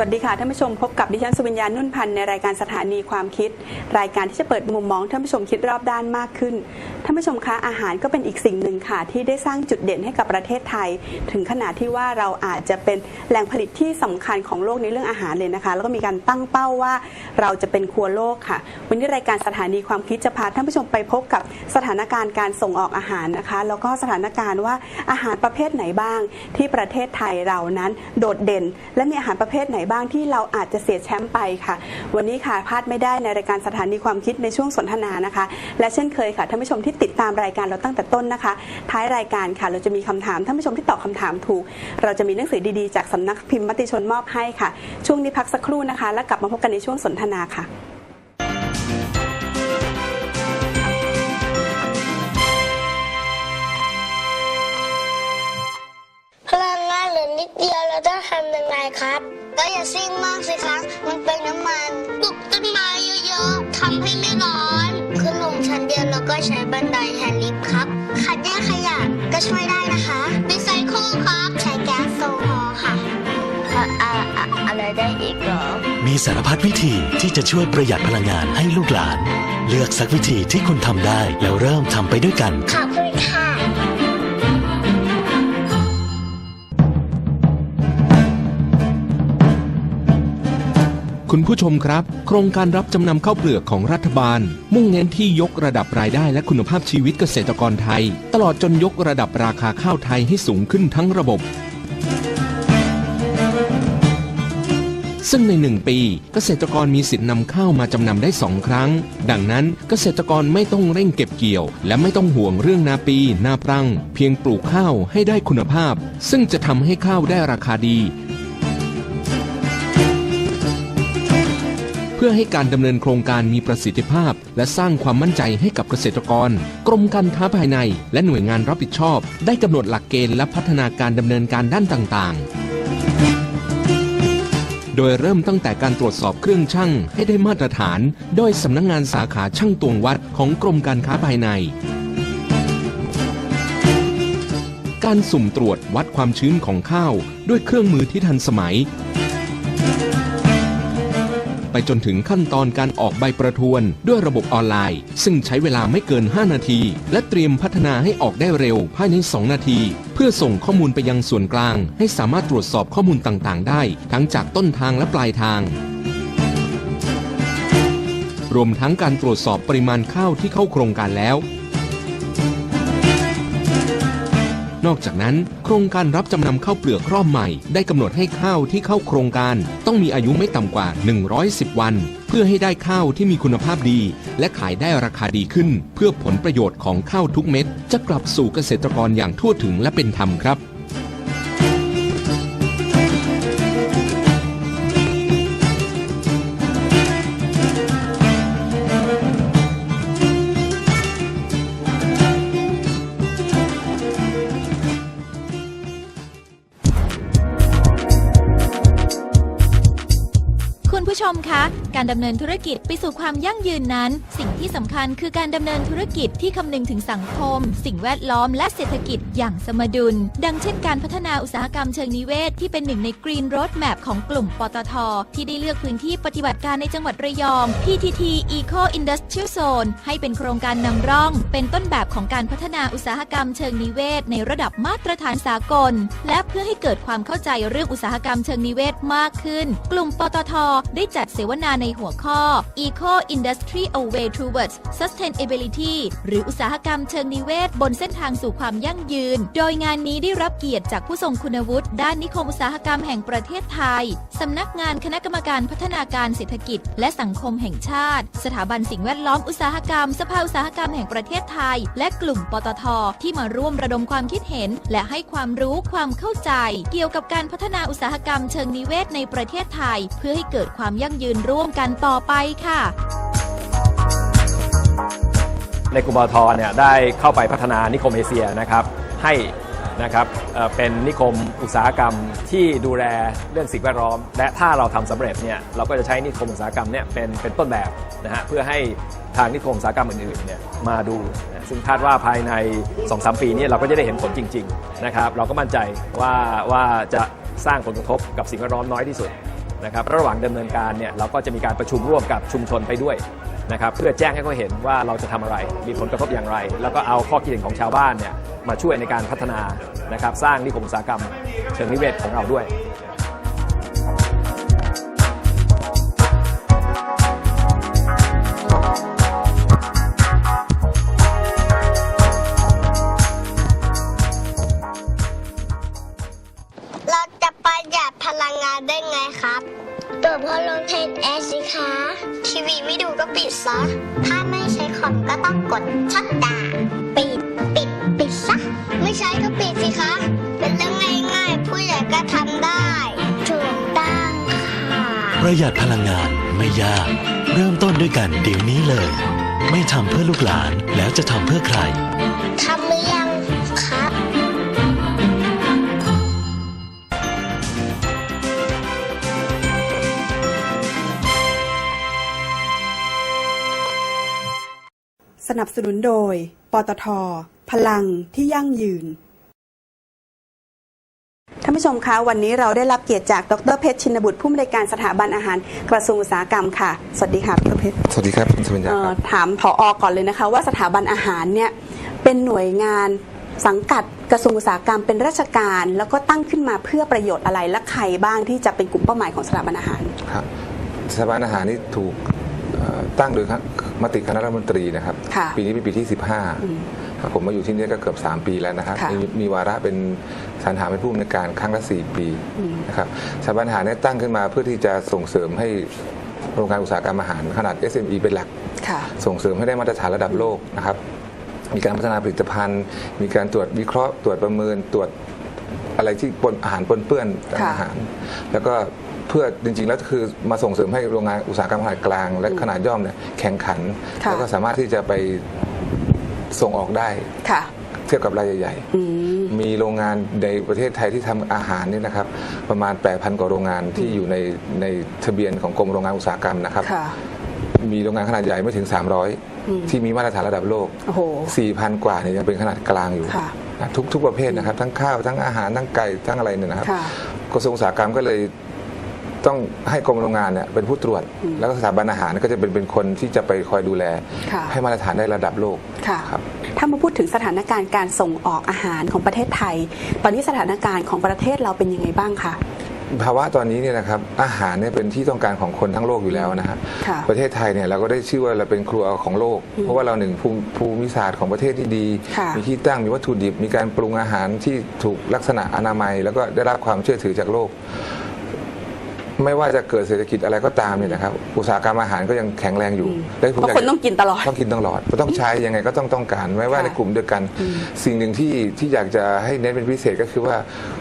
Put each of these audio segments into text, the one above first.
สวัสดีค่ะท่านผู้ชมพบกับดิฉันสุวิญญาณนุ่นพันธ์ในรายการสถานีความคิด รายการที่จะเปิดมุมมองท่านผู้ชมคิดรอบด้านมากขึ้นท่านผู้ชมคะอาหารก็เป็นอีกสิ่งหนึ่งค่ะ ที่ได้สร้างจุดเด่นให้กับประเทศไทย ถึงขนาดที่ว่าเราอาจจะเป็นแหล่งผลิตที่สำคัญของโลกในเรื่องอาหารเลยนะคะ แล้วก็มีการตั้งเป้าว่าเราจะเป็นครัวโลกค่ะ วันนี้รายการสถานีความคิดจะพาท่านผู้ชมไปพบกับสถานการณ์การส่งออกอาหารนะคะ แล้วก็สถานการณ์ว่าอาหารประเภทไหนบ้าง ที่ประเทศไทยเรานั้นโดดเด่น และมีอาหารประเภทไหนบ้างที่เราอาจจะเสียแชมป์ไปค่ะ วันนี้ค่ะพลาดไม่ได้ในรายการสถานีความคิดในช่วงสนทนานะคะ และเช่นเคยค่ะท่านผู้ชมที่ติดตามรายการเราตั้งแต่ต้นนะคะ ท้ายรายการค่ะ เราจะมีคำถามท่านผู้ชมที่ตอบคำถามถูก เราจะมีหนังสือดีๆ จากสำนักพิมพ์มติชนมอบให้ค่ะ ช่วงนี้พักสักครู่นะคะ แล้วกลับมาพบกันในช่วงสนทนาค่ะ อย่าซิ่งมากสิคะมันเป็นน้ำมันปลูกต้นไม้เยอะๆทำให้ไม่ร้อน ขึ้นลงชั้นเดียวแล้วก็ใช้บันไดแทนลิฟต์ครับคัดแยกขยะก็ช่วยได้นะคะรีไซเคิลครับ ใช้แก๊สโซฮอล์ค่ะอะอะอะไรได้อีกเหรอ มีสารพัดวิธีที่จะช่วยประหยัดพลังงานให้ลูกหลาน เลือกสักวิธีที่คุณทำได้แล้วเริ่มทำไปด้วยกันขอบคุณค่ะ คุณผู้ชมครับ โครงการรับจำนำข้าวเปลือกของรัฐบาล มุ่งเน้นที่ยกระดับรายได้และคุณภาพชีวิตเกษตรกรไทย ตลอดจนยกระดับราคาข้าวไทยให้สูงขึ้นทั้งระบบ ซึ่งในหนึ่งปี เกษตรกรมีสิทธินำข้าวมาจำนำได้สองครั้ง ดังนั้นเกษตรกรไม่ต้องเร่งเก็บเกี่ยว และไม่ต้องห่วงเรื่องนาปีนาปรัง เพียงปลูกข้าวให้ได้คุณภาพ ซึ่งจะทำให้ข้าวได้ราคาดี เพื่อให้การดำเนินโครงการมีประสิทธิภาพ และสร้างความมั่นใจให้กับเกษตรกร กรมการค้าภายใน และหน่วยงานรับผิดชอบ ได้กำหนดหลักเกณฑ์และพัฒนาการดำเนินการด้านต่างๆ โดยเริ่มตั้งแต่การตรวจสอบเครื่องช่างให้ได้มาตรฐาน โดยสำนักงงานสาขาช่างตวงวัดของกรมการค้าภายในการสุ่มตรวจวัดความชื้นของข้าว ด้วยเครื่องมือที่ทันสมัย ไปจนถึงขั้นตอนการออกใบประทวนด้วยระบบออนไลน์ ซึ่งใช้เวลาไม่เกิน 5 นาที และเตรียมพัฒนาให้ออกได้เร็วภายใน 2 นาที เพื่อส่งข้อมูลไปยังส่วนกลาง ให้สามารถตรวจสอบข้อมูลต่างๆ ได้ ทั้งจากต้นทางและปลายทางรวมทั้งการตรวจสอบปริมาณข้าวที่เข้าโครงการแล้ว อกจากนั้น โครงการรับจำนำข้าวเปลือกรอบใหม่ ได้กำหนดให้ข้าวที่เข้าโครงการ ต้องมีอายุไม่ต่ำกว่า 110 วัน เพื่อให้ได้ข้าวที่มีคุณภาพดี และขายได้ราคาดีขึ้น เพื่อผลประโยชน์ของข้าวทุกเม็ด จะกลับสู่เกษตรกรอย่างทั่วถึงและเป็นธรรมครับ ดำเนินธุรกิจไปสู่ความยั่งยืนนั้น สิ่งที่สำคัญคือการดำเนินธุรกิจที่คำนึงถึงสังคม สิ่งแวดล้อมและเศรษฐกิจอย่างสมดุล ดังเช่นการพัฒนาอุตสาหกรรมเชิงนิเวศ ที่เป็นหนึ่งใน Green Roadmap ของกลุ่มปตท ที่ได้เลือกพื้นที่ปฏิบัติการในจังหวัดระยอง PTT Eco Industrial Zone ให้เป็นโครงการนำร่อง เป็นต้นแบบของการพัฒนาอุตสาหกรรมเชิงนิเวศ ในระดับมาตรฐานสากล และเพื่อให้เกิดความเข้าใจเรื่องอุตสาหกรรมเชิงนิเวศมากขึ้น กลุ่มปตท ได้จัดเสวนาในหัวข้อ Eco Industry a Way Towards Sustainability หรืออุตสาหกรรมเชิงนิเวศ บนเส้นทางสู่ความยั่งยืน โดยงานนี้ได้รับเกียรติจากผู้ทรงคุณวุฒิ ด้านนิคมอุตสาหกรรมแห่งประเทศไทย สำนักงานคณะกรรมการพัฒนาการเศรษฐกิจ และสังคมแห่งชาติ สถาบันสิ่งแวดล้อมอุตสาหกรรม สภาอุตสาหกรรมแห่งประเทศไทย และกลุ่มปตท ที่มาร่วมระดมความคิดเห็น และให้ความรู้ความเข้าใจ เกี่ยวกับการพัฒนาอุตสาหกรรมเชิงนิเวศในประเทศไทย เพื่อให้เกิดความยั่งยืนร่วมกันต่อไปค่ะในกลุ่มปตทเนี่ยได้เข้าไปพัฒนานิคมเอเชียนะครับให้นะครับเเป็นนิคมอุตสาหกรรมที่ดูแลเรื่องสิ่งแวดล้อม และถ้าเราทำสำเร็จเนี่ยเราก็จะใช้นิคมอุตสาหกรรมเนี่ยเป็นเป็นต้นแบบนะฮะเพื่อให้ทางนิคมอุตสาหกรรมอื่นๆเนี่ยมาดูนะซึ่งคาดว่าภายใน 2-3 ปีนี้เราก็จะได้เห็นผลจริงๆนะครับเราก็มั่นใจว่าว่าจะสร้างผลกระทบกับสิ่งแวดล้อมน้อยที่สุด นะครับระหว่างดำเนินการเนี่ยเราก็จะมีการประชุมร่วมกับชุมชนไปด้วยนะครับเพื่อแจ้งให้เขาเห็นว่าเราจะทำอะไร มีผลกระทบอย่างไร แล้วก็เอาข้อคิดเห็นของชาวบ้านเนี่ยมาช่วยในการพัฒนานะครับสร้างนิคมอุตสาหกรรม เชิงนิเวศของเราด้วย ต้องกดชัดดาปิดปิดปิดซะไม่ใช้ก็ปิดสิคะ เป็นเรื่องง่ายๆผู้ใหญ่ก็ทำได้ถูกต้องค่ะประหยัดพลังงานไม่ยาก เริ่มต้นด้วยกันเดี๋ยวนี้เลย ไม่ทำเพื่อลูกหลานแล้วจะทำเพื่อใคร สนับสนุนโดย ปตท พลังที่ยั่งยืน ท่านผู้ชมคะ วันนี้เราได้รับเกียรติจาก ดรเพชรชินบุตรผู้อำนวยการสถาบันอาหารกระทรวงอุตสาหกรรมค่ะ สวัสดีค่ะดรเพชรสวัสดีครับคุณสุวิญญาเอ่คอรับถามผออก่อนเลยนะคะ ว่าสถาบันอาหารเนี่ยเป็นหน่วยงานสังกัดกระทรวงอุตสาหกรรมเป็นราชการ แล้วก็ตั้งขึ้นมาเพื่อประโยชน์อะไรและใครบ้างที่จะเป็นกลุ่มเป้าหมายของสถาบันอาหาร ครับสถาบันอาหารนี่ถูกเอ่อตั้งโดยคณะ มติคณะรัฐมนตรีนะครับ ค่ะปีนี้เป็นปีที่อืม15ครับผมมาอยู่ที่นี่ก็เกือบ 3 ปีแล้วนะครับ ค่ะมีมีวาระเป็นสรรหาเป็นผู้อำนวยการครั้งละ 4 ปีอืม นะครับสถาบันอาหารเนี่ยตั้งขึ้นมาเพื่อที่จะส่งเสริมให้โรงงานอุตสาหกรรมอาหารขนาด SME เป็นหลัก ค่ะ ส่งเสริมให้ได้มาตรฐานระดับโลกนะครับ มีการพัฒนาผลิตภัณฑ์ มีการตรวจวิเคราะห์ ตรวจประเมิน ตรวจอะไรที่ปนอาหารปนเปื้อนจากค่ะอาหาร แล้วก็ เพื่อจริงๆ แล้วคือมาส่งเสริมให้โรงงานอุตสาหกรรมขนาดกลาง และขนาดย่อมเนี่ยแข่งขัน ค่ะ แล้วก็สามารถที่จะไปส่งออกได้ ค่ะ เทียบกับรายใหญ่อืมๆมีโรงงานในประเทศไทยที่ทำอาหารนี่นะครับ ประมาณ 8,000 กว่าโรงงานที่อยู่ในในทะเบียนของกรมโรงงานอุตสาหกรรมนะครับ ค่ะ มีโรงงานขนาดใหญ่ไม่ถึง อืม 300 ที่มีมาตรฐานระดับโลก โอ้โห 4,000 กว่าเนี่ยยังเป็นขนาดกลางอยู่ค่ะนะทุกทุกประเภทนะครับ ทั้งข้าวทั้งอาหารทั้งไก่ทั้งอะไรเนี่ยนะครับค่ะ กระทรวงอุตสาหกรรมก็เลย ต้องให้กรมโรงงานเนี่ยเป็นผู้ตรวจอืมแล้วก็สถาบันอาหารก็จะเป็นเป็นคนที่จะไปคอยดูแล ค่ะให้มาตรฐานได้ระดับโลกค่ะครับ ถ้ามาพูดถึงสถานการณ์การส่งออกอาหารของประเทศไทย ตอนนี้สถานการณ์ของประเทศเราเป็นยังไงบ้างคะ ภาวะตอนนี้เนี่ยนะครับอาหารเนี่ยเป็นที่ต้องการของคนทั้งโลกอยู่แล้วนะฮะค่ะประเทศไทยเนี่ยเราก็ได้ชื่อว่าเราเป็นครัวของโลกอืมเพราะว่าเราหนึ่งภูมิภูมิศาสตร์ของประเทศที่ดี ค่ะมีที่ตั้งมีวัตถุดิบ มีการปรุงอาหารที่ถูกลักษณะอนามัย แล้วก็ได้รับความเชื่อถือจากโลก ไม่ว่าจะเกิดเศรษฐกิจอะไรก็ตามเนี่ยนะครับอุตสาหกรรมอาหารก็ยังแข็งแรงอยู่อืมและผมเพราะอยากคนต้องกินตลอดต้องกินตลอดต้องใช้ยังไงก็ต้องต้องการไม่ว่าค่ะในกลุ่มเดียวกันอืมสิ่งหนึ่งที่ที่อยากจะให้เน้นเป็นพิเศษก็คือว่า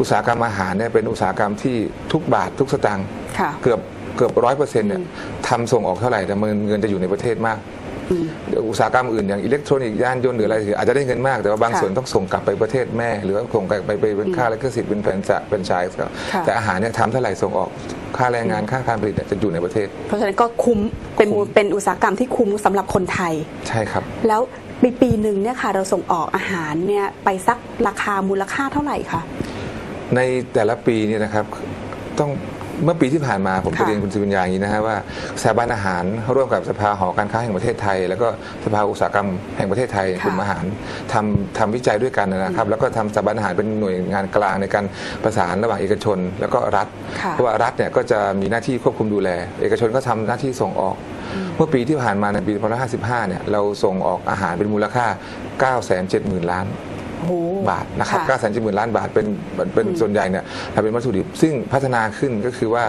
อุตสาหกรรมอาหารเนี่ยเป็นอุตสาหกรรมที่ทุกบาททุกสตางค์ค่ะเกือบเกือบร้อยเปอร์เซ็นต์เนี่ยอืมทำส่งออกเท่าไหร่แต่เงินเงินจะอยู่ในประเทศมากอืมเดี๋ยวอุตสาหกรรมอื่นอย่างอิเล็กทรอนิกส์ยานยนต์หรืออะไรอาจจะได้เงินมากแต่ว่าบางค่ะส่วนต้องส่งกลับไปประเทศแม่ หรือว่าส่งกลับไปไปเป็นค่าลิขสิทธิ์เป็นแฟรนไชส์เป็นชายครับค่ะแต่อาหารเนี่ยทำเท่าไหร่ส่งออก ค่าแรงงานค่าการผลิตเนี่ยจะอยู่ในประเทศ เพราะฉะนั้นก็คุ้มเป็นคุ้ม เป็นอุตสาหกรรมที่คุ้มสำหรับคนไทย ใช่ครับ แล้วปีปีหนึ่งเนี่ยค่ะ เราส่งออกอาหารเนี่ยไปสักราคามูลค่าเท่าไหร่คะ ในแต่ละปีเนี่ยนะครับต้อง เมื่อปีที่ผ่านมาผมค่ะจะเรียนคุณสุวิญญาอย่างนี้นะฮะว่าสถาบันอาหารร่วมกับสภาหอการค้าแห่งประเทศไทย แล้วก็สภาอุตสาหกรรมแห่งประเทศไทยค่ะกลุ่มอาหารทำทำวิจัยด้วยกันนะครับ แล้วก็ทำสถาบันอาหารเป็นหน่วยงานกลางในการประสานระหว่างเอกชน แล้วก็รัฐค่ะเพราะว่ารัฐเนี่ยก็จะมีหน้าที่ควบคุมดูแล เอกชนก็ทำหน้าที่ส่งออก เมื่อปีที่ผ่านมาในปี2555เนี่ยเราส่งออกอาหารเป็นมูลค่า 970,000 ล้านโอ้โห บาทนะครับค่ะ9 7 0 0 0ล้านบาทเป็นเป็นส่วนใหญ่เนี่ยเราเป็นวัตถุดิบ ซึ่งพัฒนาขึ้นก็คือว่า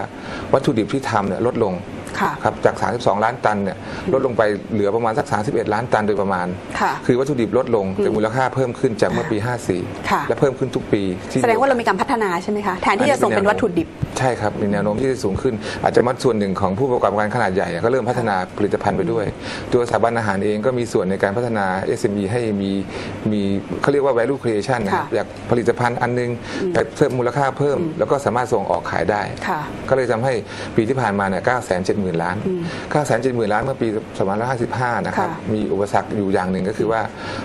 วัตถุดิบที่ทำเนี่ยลดลง ค่ะครับจาก 32 ล้านตันเนี่ยลดลงไปเหลือประมาณสัก 31 ล้านตันโดยประมาณ ค่ะคือวัตถุดิบลดลงแต่มูลค่าเพิ่มขึ้นจากเมื่อปี ค่ะ 54 และเพิ่มขึ้นทุกปีที่แสดงว่าเรามีการพัฒนาใช่ไหมคะแทนที่จะส่งเป็นวัตถุดิบ ใช่ครับมีแนวโน้มที่จะสูงขึ้น อาจจะมัดส่วนหนึ่งของผู้ประกอบการขนาดใหญ่เนี่ยก็เริ่มพัฒนาผลิตภัณฑ์ไปด้วย ตัวสถาบันอาหารเองก็มีส่วนในการพัฒนา SME ให้มีมีเขาเรียกว่า value creation นะครับค่ะอยากผลิตภัณฑ์อันนึงแต่เพิ่มมูลค่าเพิ่ม แล้วก็สามารถส่งออกขายได้ ค่ะ ก็เลยทำให้ปีที่ผ่านมาเนี่ย9 7 0 0 0 0ล้าน9 7 0 0 0 0ล้านเมื่อปี2555นะครับค่ะมีอุปสรรคอยู่อย่างหนึ่งก็คือว่า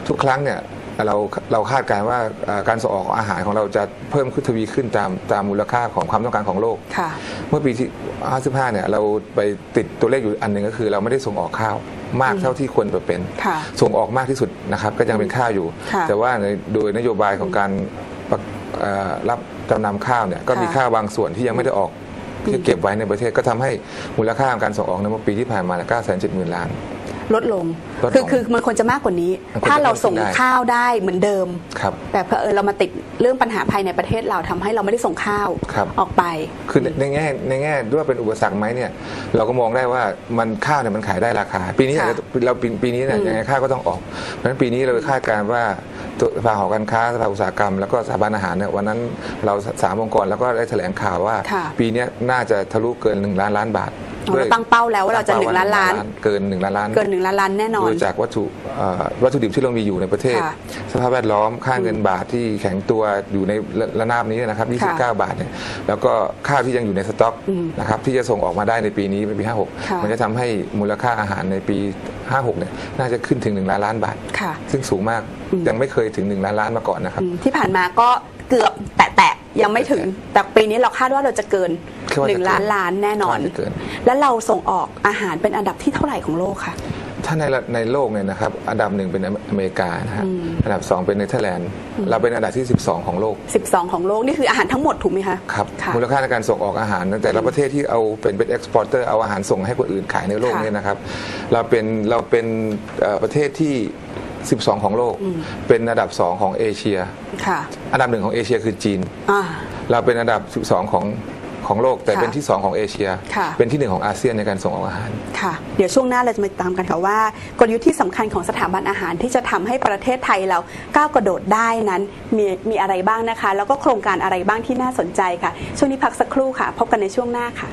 ทุกครั้งเนี่ยเราเราคาดการณ์ว่าเอ่อการส่งออกอาหารของเราจะเพิ่มขึ้นทวีขึ้นตามตามมูลค่าของความต้องการของโลกค่ะเมื่อปีที่ 55 เนี่ยเราไปติดตัวเลขอยู่อันหนึ่งก็คือเราไม่ได้ส่งออกข้าวมากเท่าที่ควรจะเป็นค่ะส่งออกมากที่สุดนะครับก็ยังเป็นข้าวอยู่ค่ะแต่ว่าในโดยนโยบายของการประเอ่อรับจำนำข้าวเนี่ยก็มีค่ะข้าวบางส่วนที่ยังไม่ได้ออก ที่เก็บไว้ในประเทศก็ทำให้มูลค่าของการส่งออกในเมื่อปีที่ผ่านมา9 7 0 0 0 0ล้านลดลงลดลง คือคือมันควรจะมากกว่านี้มันควรจะถ้าเราส่งได้ข้าวได้เหมือนเดิมครับแต่เพอเออเรามาติดเรื่องปัญหาภายในประเทศเราทำให้เราไม่ได้ส่งข้าวครับออกไป คือในในแง่ในแง่ด้วยว่าเป็นอุปสรรคไหมเนี่ย เราก็มองได้ว่ามันข้าวเนี่ยมันขายได้ราคา ปีนี้ค่ะอาจจะเราปีปีนี้เนี่ยอืมยังไงข้าวก็ต้องออกเพราะฉะนั้นปีนี้เราคาดการณ์ว่าตัวสภาหอการค้าสภาอุตสาหกรรม แล้วก็สถาบันอาหารเนี่ยวันนั้นเราสามองค์กรแล้วก็ได้แถลงข่าวว่าค่ะปีเนี้ยน่าจะทะลุเกิน 1 ล้านล้านบาทอ๋อเราตั้งเป้าแล้วว่าเราจะหนึ่งล้านล้าน เกิน1ล้านล้าน เกินหนึ่งล้านล้านแน่นอน โดยจากวัตถุเอ่อวัตถุดิบที่เรามีอยู่ในประเทศค่ะสภาพแวดล้อมค่าเงินบาทที่แข็งตัวอยู่ในระระนาบนี้นะครับ29ค่ะบาทเนี่ยแล้วก็ข้าวที่ยังอยู่ในสต็อกอืมนะครับที่จะส่งออกมาได้ในปีนี้ในปีค่ะ56 มันจะทำให้มูลค่าอาหารในปี 56เนี่ยน่าจะขึ้นถึง 1 ล้านล้านบาทค่ะซึ่งสูงมากอืมยังไม่เคยถึง1ล้านล้านมาก่อนนะครับอืมที่ผ่านมาก็เกือบแตะๆยังไม่ถึง แต่ปีนี้เราคาดว่าเราจะเกินคิดว่าหจะนึ่งเกินล้านล้านแน่นอนคิดว่าจะเกินแล้วเราส่งออกอาหารเป็นอันดับที่เท่าไหร่ของโลกคะถ้าในระในโลกเนี่ยนะครับอันดับหนึ่งเป็นอเมริกานะฮะอืมอันดับสองเป็นเนเธอร์แลนด์เราเป็นอันดับที่ 12 ของโลก 12 ของโลก นี่คืออาหารทั้งหมดถูกไหมคะครับค่ะมูลค่าในการส่งออกอาหารแต่ละประเทศที่เอาเป็นเป็นเอ็กซ์พอร์เตอร์เอาอาหารส่งให้คนอื่นขายในโลกค่ะเนี่ยนะครับเราเป็นเราเป็นเอ่อประเทศที่ 12 ของโลก เป็นอันดับ 2 ของเอเชีย ค่ะ อันดับหนึ่งของเอเชียคือจีน อ่า เราเป็นอันดับ 12 ของของโลก แต่ค่ะเป็นที่ 2 ของเอเชีย ค่ะ เป็นที่หนึ่งของอาเซียนในการส่งออกอาหาร ค่ะ เดี๋ยวช่วงหน้าเราจะมาตามกันค่ะว่ากลยุทธ์ที่สำคัญของสถาบันอาหารที่จะทำให้ประเทศไทยเราก้าวกระโดดได้นั้นมีมีอะไรบ้างนะคะ แล้วก็โครงการอะไรบ้างที่น่าสนใจค่ะ ช่วงนี้พักสักครู่ค่ะ พบกันในช่วงหน้าค่ะ